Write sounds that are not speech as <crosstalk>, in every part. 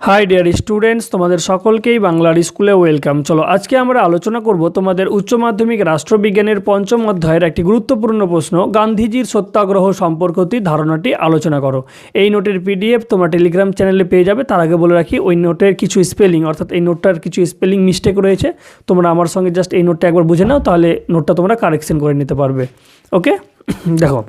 High dear students তোমাদের সকলকেই বাংলার স্কুলে ওয়েলকাম চলো, আজকে আমরা আলোচনা করব তোমাদের উচ্চ মাধ্যমিক রাষ্ট্রবিজ্ঞানের পঞ্চম অধ্যায়ের একটি গুরুত্বপূর্ণ প্রশ্ন, গান্ধীজির সত্যাগ্রহ সম্পর্কতি ধারণাটি আলোচনা করো। এই নোটের পিডিএফ তোমার টেলিগ্রাম চ্যানেলে পেয়ে যাবে। তার আগে বলে রাখি, ওই নোটের কিছু স্পেলিং অর্থাৎ এই নোটটার কিছু স্পেলিং মিস্টেক রয়েছে। তোমরা আমার সঙ্গে জাস্ট এই নোটটা একবার বুঝে নাও, তাহলে নোটটা তোমরা কারেকশন করে নিতে পারবে। ওকে <clears throat> দেখো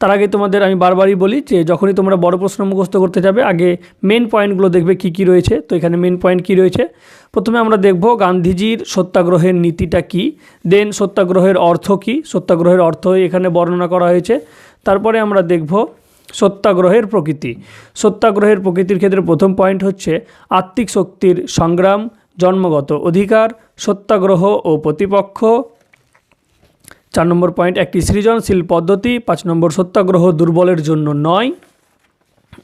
তার আগে তোমাদের আমি বারবারই বলি যে যখনই তোমরা বড় প্রশ্ন মুখস্থ করতে যাবে, আগে মেন পয়েন্টগুলো দেখবে কি কি রয়েছে। তো এখানে মেন পয়েন্ট কি রয়েছে? প্রথমে আমরা দেখব গান্ধীজির সত্যাগ্রহের নীতিটা কি। দেন সত্যাগ্রহের অর্থ কি? সত্যাগ্রহের অর্থ এখানে বর্ণনা করা হয়েছে। তারপরে আমরা দেখব সত্যাগ্রহের প্রকৃতি। সত্যাগ্রহের প্রকৃতির ক্ষেত্রে প্রথম পয়েন্ট হচ্ছে আত্মিক শক্তির সংগ্রাম, জন্মগত অধিকার, সত্যাগ্রহ ও প্রতিপক্ষ চার নম্বর পয়েন্ট, একটি সৃজনশীল পদ্ধতি, পাঁচ নম্বর সত্যাগ্রহ দুর্বলের জন্য নয়।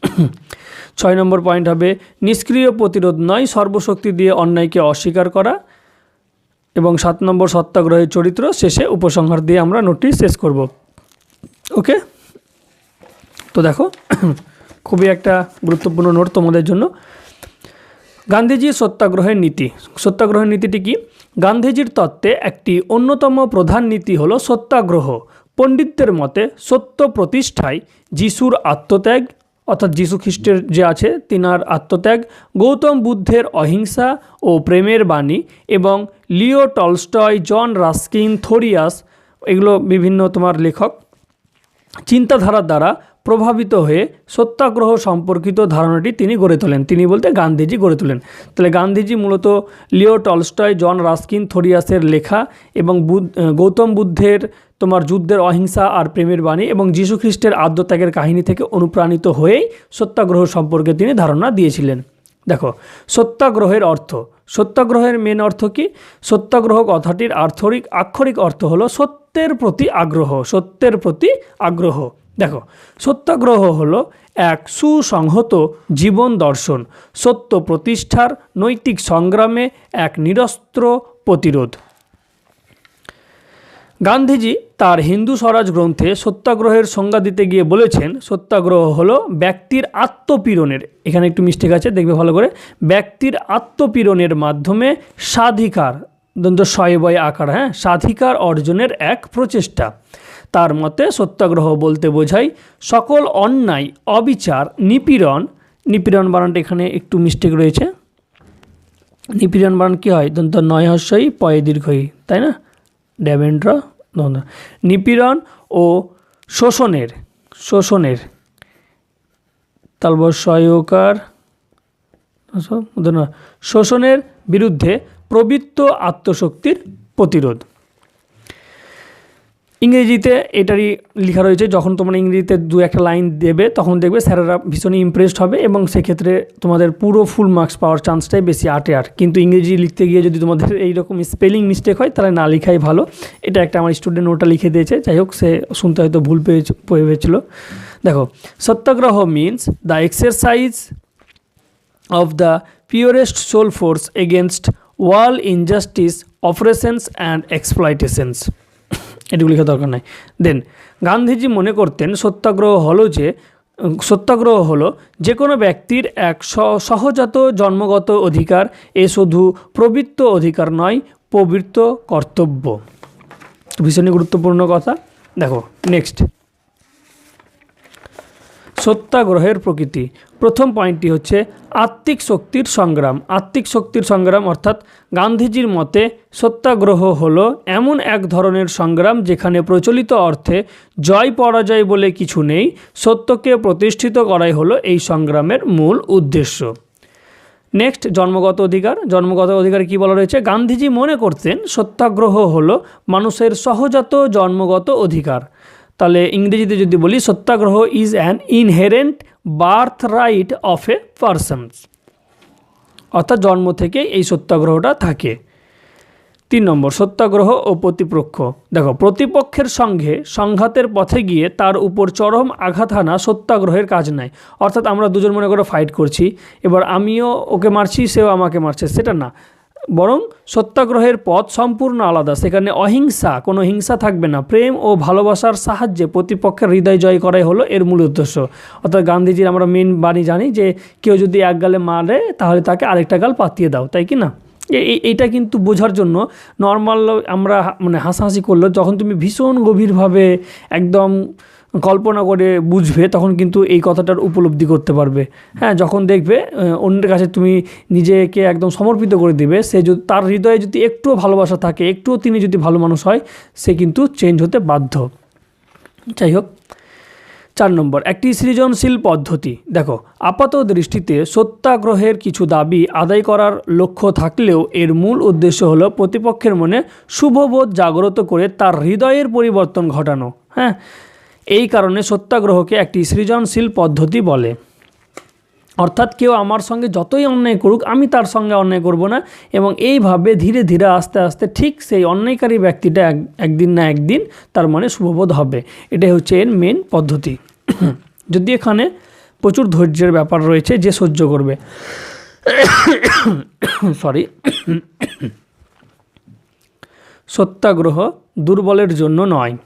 <clears throat> ছয় নম্বর পয়েন্ট হবে, নিষ্ক্রিয় প্রতিরোধ নয়, সর্বশক্তি দিয়ে অন্যায়কে অস্বীকার করা। এবং সাত নম্বর সত্যাগ্রহের চরিত্র, শেষে উপসংহার দিয়ে আমরা নোটটি শেষ করব। ওকে? তো দেখো, <clears throat> খুবই একটা গুরুত্বপূর্ণ নোট তোমাদের জন্য। গান্ধীজির সত্যাগ্রহের নীতি। সত্যাগ্রহের নীতিটি কি? গান্ধীজির তত্ত্বে একটি অন্যতম প্রধান নীতি হল সত্যাগ্রহ। পণ্ডিতদের মতে সত্য প্রতিষ্ঠায় যিশুর আত্মত্যাগ, অর্থাৎ যিশু খ্রিস্টের যে আছে, তিনার আত্মত্যাগ, গৌতম বুদ্ধের অহিংসা ও প্রেমের বাণী এবং লিও টলস্টয়, জন রাস্কিন, থোরিয়াস, এগুলো বিভিন্ন তোমার লেখক চিন্তাধারার দ্বারা প্রভাবিত হয়ে সত্যাগ্রহ সম্পর্কিত ধারণাটি তিনি গড়ে তোলেন। তিনি বলতে গান্ধীজি গড়ে তোলেন। তাহলে গান্ধীজি মূলত লিও টলস্টয়, জন রাস্কিন, থোরিয়াসের লেখা এবং গৌতম বুদ্ধের তোমার যুদ্ধের অহিংসা আর প্রেমের বাণী এবং যীশু খ্রিস্টের আদ্যত্যাগের কাহিনী থেকে অনুপ্রাণিত হয়েই সত্যাগ্রহ সম্পর্কে তিনি ধারণা দিয়েছিলেন। দেখো, সত্যাগ্রহের অর্থ, সত্যাগ্রহের মেন অর্থ কি? সত্যাগ্রহ কথাটির আর্থরিক, আক্ষরিক অর্থ হলো সত্যের প্রতি আগ্রহ, সত্যের প্রতি আগ্রহ। দেখো, সত্যাগ্রহ হলো এক সুসংহত জীবন দর্শন, সত্য প্রতিষ্ঠার নৈতিক সংগ্রামে এক নিরস্ত্র প্রতিরোধ। গান্ধীজি তার হিন্দু স্বরাজ গ্রন্থে সত্যাগ্রহের সংজ্ঞা দিতে গিয়ে বলেছেন, সত্যাগ্রহ হলো ব্যক্তির আত্মপীড়নের, এখানে একটু মিস্টেক আছে দেখবে ভালো করে, ব্যক্তির আত্মপীড়নের মাধ্যমে স্বাধিকার, দন্ত শয়বয় আকার হ্যাঁ স্বাধিকার অর্জনের এক প্রচেষ্টা। তার মতে সত্যাগ্রহ বলতে বোঝায় সকল অন্যায়, অবিচার, নিপীড়ন। নিপীড়ন বানানটা এখানে একটু মিস্টেক রয়েছে। নিপীড়ন বানান কী হয়? দন্ত নয় হস্যই, পয়ে দীর্ঘই, তাই না? ড্যামেন্ড্র দ্বন্দ্ব নিপীড়ন ও শোষণের শোষণের। তালবর সহায়কার শোষণের বিরুদ্ধে প্রবৃত্ত আত্মশক্তির প্রতিরোধ। ইংরেজিতে এটারই লেখা রয়েছে, যখন তোমরা ইংরেজিতে দু একটা লাইন দেবে, তখন দেখবে স্যারেরা ভীষণই ইমপ্রেসড হবে এবং সেক্ষেত্রে তোমাদের পুরো ফুল মার্কস পাওয়ার চান্সটাই বেশি আটে আর। কিন্তু ইংরেজি লিখতে গিয়ে যদি তোমাদের <laughs> এইরকম স্পেলিং মিস্টেক হয়, তাহলে না লেখাই ভালো। এটা একটা আমার স্টুডেন্ট ওটা লিখে দিয়েছে, যাই হোক, সে শুনতে হয়তো ভুল পেয়ে পেয়েছিল দেখো, satyagraha means the exercise of the purest soul force against all injustice oppressions and exploitations. এটুকু লেখা দরকার নাই। দেন গান্ধীজি মনে করতেন সত্যাগ্রহ হলো যে, সত্যাগ্রহ হলো যে কোনো ব্যক্তির এক সহজাত জন্মগত অধিকার এ শুধু প্রবৃত্ত অধিকার নয়, প্রবৃত্ত কর্তব্য। ভীষণই গুরুত্বপূর্ণ কথা। দেখো নেক্সট সত্যাগ্রহের প্রকৃতি। প্রথম পয়েন্টটি হচ্ছে আত্মিক শক্তির সংগ্রাম। আত্মিক শক্তির সংগ্রাম অর্থাৎ গান্ধীজির মতে সত্যাগ্রহ হল এমন এক ধরনের সংগ্রাম যেখানে প্রচলিত অর্থে জয় পরাজয় বলে কিছু নেই, সত্যকে প্রতিষ্ঠিত করাই হলো এই সংগ্রামের মূল উদ্দেশ্য। নেক্সট, জন্মগত অধিকার। জন্মগত অধিকার কি বলা রয়েছে? গান্ধীজি মনে করতেন সত্যাগ্রহ হলো মানুষের সহজাত জন্মগত অধিকার। তাহলে ইংরেজিতে যদি বলি, satyagraha is an inherent birth right of a persons অর্থাৎ জন্ম থেকে এই সত্যাগ্রহটা থাকে। তিন নম্বর, সত্যাগ্রহ ও প্রতিপক্ষ। দেখো, প্রতিপক্ষের সঙ্গে সংঘাতের পথে গিয়ে তার উপর চরম আঘাত হানা সত্যাগ্রহের কাজ নয় অর্থাৎ আমরা দুজন মনে করে ফাইট করছি, এবার আমিও ওকে মারছি, সেও আমাকে মারছে, সেটা না। বরং সত্যাগ্রহের পথ সম্পূর্ণ আলাদা। সেখানে অহিংসা, কোনো হিংসা থাকবে না। প্রেম ও ভালোবাসার সাহায্যে প্রতিপক্ষের হৃদয় জয় করাই হলো এর মূল উদ্দেশ্য। অর্থাৎ গান্ধীজির আমরা মেন বাণী জানি যে, কেউ যদি এক গালে মারে, তাহলে তাকে আরেকটা গাল পাতিয়ে দাও। তাই কি না? এই- এইটা কিন্তু বোঝার জন্য নর্মাল আমরা মানে হাসাহাসি করল যখন তুমি ভীষণ গভীরভাবে একদম কল্পনা করে বুঝবে, তখন কিন্তু এই কথাটার উপলব্ধি করতে পারবে। হ্যাঁ যখন দেখবে অন্যের কাছে তুমি নিজেকে একদম সমর্পিত করে দিবে, সে যদি, তার হৃদয়ে যদি একটুও ভালোবাসা থাকে, একটুও তিনি যদি ভালো মানুষ হয়, সে কিন্তু চেঞ্জ হতে বাধ্য। যাই হোক, চার নম্বর, একটি সৃজনশীল পদ্ধতি। দেখো, আপাত দৃষ্টিতে সত্যাগ্রহের কিছু দাবি আদায় করার লক্ষ্য থাকলেও এর মূল উদ্দেশ্য হলো প্রতিপক্ষের মনে শুভবোধ জাগ্রত করে তার হৃদয়ের পরিবর্তন ঘটানো। হ্যাঁ এই কারণে সত্যাগ্রহকে একটি সৃজনশীল পদ্ধতি বলে। অর্থাৎ কেউ আমার সঙ্গে যতই অন্যায় করুক, আমি তার সঙ্গে অন্যায় করব না এবং এইভাবে ধীরে ধীরে আস্তে আস্তে ঠিক সেই অন্যায়কারী ব্যক্তিটা এক, একদিন না একদিন তার মনে শুভবোধ হবে। এটাই হচ্ছে এর মেন পদ্ধতি। যদি এখানে প্রচুর ধৈর্যের ব্যাপার রয়েছে, যে সহ্য করবে। সরি সত্যাগ্রহ দুর্বলের জন্য নয়।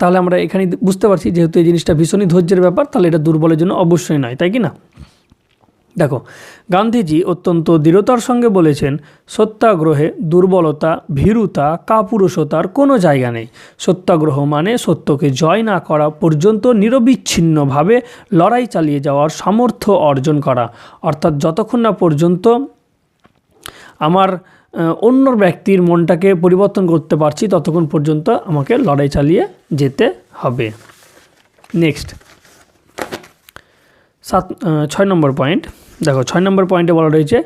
তাহলে আমরা এখানে বুঝতে পারছি, যেহেতু এই জিনিসটা ভীষণই ধৈর্যের ব্যাপার, তাহলে এটা দুর্বলের জন্য অবশ্যই নয়, তাই কি না? দেখো, গান্ধীজি অত্যন্ত দৃঢ়তার সঙ্গে বলেছেন, সত্যাগ্রহে দুর্বলতা, ভীরুতা, কাপুরুষতার কোনো জায়গা নেই। সত্যাগ্রহ মানে সত্যকে জয় না করা পর্যন্ত নিরবিচ্ছিন্নভাবে লড়াই চালিয়ে যাওয়ার সামর্থ্য অর্জন করা। অর্থাৎ যতক্ষণ না পর্যন্ত আমার অন্য ব্যক্তির মনটাকে পরিবর্তন করতে পারছি, ততক্ষণ পর্যন্ত আমাকে লড়াই চালিয়ে যেতে হবে। নেক্সট সাত ছয় নম্বর পয়েন্ট দেখো, ছয় নম্বর পয়েন্টে বলা রয়েছে,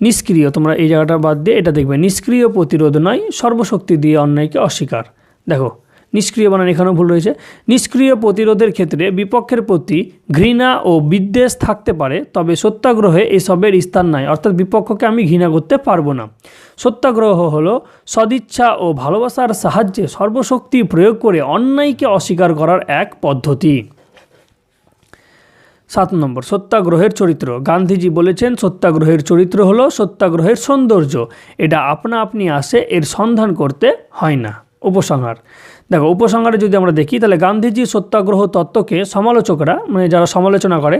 নিষ্ক্রিয়, তোমরা এই জায়গাটা বাদ দিয়ে এটা দেখবে, নিষ্ক্রিয় প্রতিরোধ নয়, সর্বশক্তি দিয়ে অন্যায়কে অস্বীকার। দেখো নিষ্ক্রিয় বানান, এখানেও ভুল রয়েছে। নিষ্ক্রিয় প্রতিরোধের ক্ষেত্রে বিপক্ষের প্রতি ঘৃণা ও বিদ্বেষ থাকতে পারে, তবে সত্যাগ্রহে এসবের স্থান নাই। অর্থাৎ বিপক্ষকে আমি ঘৃণা করতে পারব না। সত্যাগ্রহ হলো সদিচ্ছা ও ভালোবাসার সাহায্যে সর্বশক্তি প্রয়োগ করে অন্যায়কে অস্বীকার করার এক পদ্ধতি। সাত নম্বর, সত্যাগ্রহের চরিত্র। গান্ধীজি বলেছেন, সত্যাগ্রহের চরিত্র হলো সত্যাগ্রহের সৌন্দর্য। এটা আপনা আপনি আসে, এর সন্ধান করতে হয় না। উপসংহার। দেখো, উপসংহারে যদি আমরা দেখি, তাহলে গান্ধীজি সত্যাগ্রহ তত্ত্বকে সমালোচকরা মানে যারা সমালোচনা করে,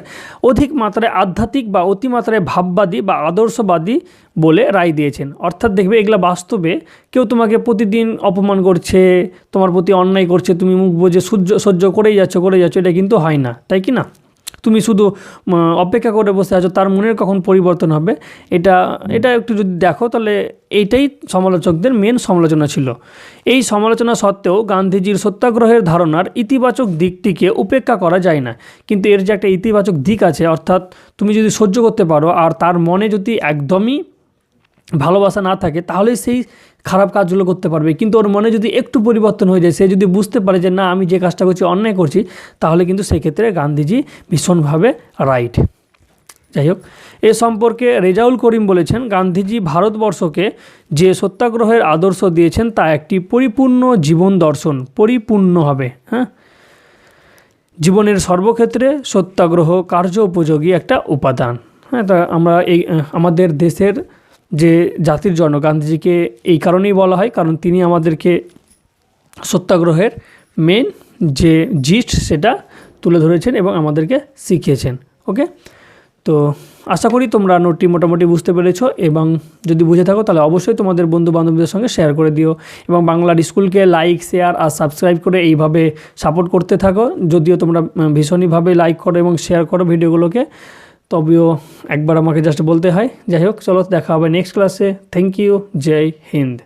অধিক মাত্রায় আধ্যাত্মিক বা অতিমাত্রায় ভাববাদী বা আদর্শবাদী বলে রায় দিয়েছেন। অর্থাৎ দেখবে, এগুলা বাস্তবে কেউ তোমাকে প্রতিদিন অপমান করছে, তোমার প্রতি অন্যায় করছে, তুমি মুখ বুঝে সহ্য সহ্য করেই যাচ্ছ করে যাচ্ছ, এটা কিন্তু হয় না, তাই কি না? তুমি শুধু অপেক্ষা করে বসে আছো, তার মনের কখন পরিবর্তন হবে? এটা এটা একটু যদি দেখো, তাহলে এইটাই সমালোচকদের মেন সমালোচনা ছিল। এই সমালোচনা সত্ত্বেও গান্ধীজির সত্যাগ্রহের ধারণার ইতিবাচক দিকটিকে উপেক্ষা করা যায় না। কিন্তু এর যে একটা ইতিবাচক দিক আছে, অর্থাৎ তুমি যদি সহ্য করতে পারো, আর তার মনে যদি একদমই ভালোবাসা না থাকে তাহলে সেই খারাপ কাজগুলো করতে পারবে। কিন্তু ওর মনে যদি একটু পরিবর্তন হয়ে যায়, সে যদি বুঝতে পারে যে, না, আমি যে কাজটা করছি, অন্যায় করছি, তাহলে কিন্তু সেক্ষেত্রে গান্ধীজি ভীষণভাবে রাইট। যাই হোক, এ সম্পর্কে রেজাউল করিম বলেছেন, গান্ধীজি ভারতবর্ষকে যে সত্যাগ্রহের আদর্শ দিয়েছেন, তা একটি পরিপূর্ণ জীবন দর্শন। পরিপূর্ণ হবে হ্যাঁ? জীবনের সর্বক্ষেত্রে সত্যাগ্রহ কার্য উপযোগী একটা উপাদান। হ্যাঁ তা আমরা এই, আমাদের দেশের যে জাতির জন্য, গান্ধীজিকে এই কারণেই বলা হয়, কারণ তিনি আমাদেরকে সত্যাগ্রহের মেন যে জিস্ট সেটা তুলে ধরেছেন এবং আমাদেরকে শিখিয়েছেন ওকে তো আশা করি তোমরা নোটটি মোটামুটি বুঝতে পেরেছ এবং যদি বুঝে থাকো, তাহলে অবশ্যই তোমাদের বন্ধু বান্ধবদের সঙ্গে শেয়ার করে দিও এবং বাংলার স্কুলকে লাইক শেয়ার আর সাবস্ক্রাইব করে এইভাবে সাপোর্ট করতে থাকো। যদিও তোমরা ভীষণইভাবে লাইক করো এবং শেয়ার করো ভিডিওগুলোকে তবেও একবার আমাকে জাস্ট বলতে হয়। যাই হোক, চলো দেখা হবে নেক্সট ক্লাসে থ্যাংক ইউ জয় হিন্দ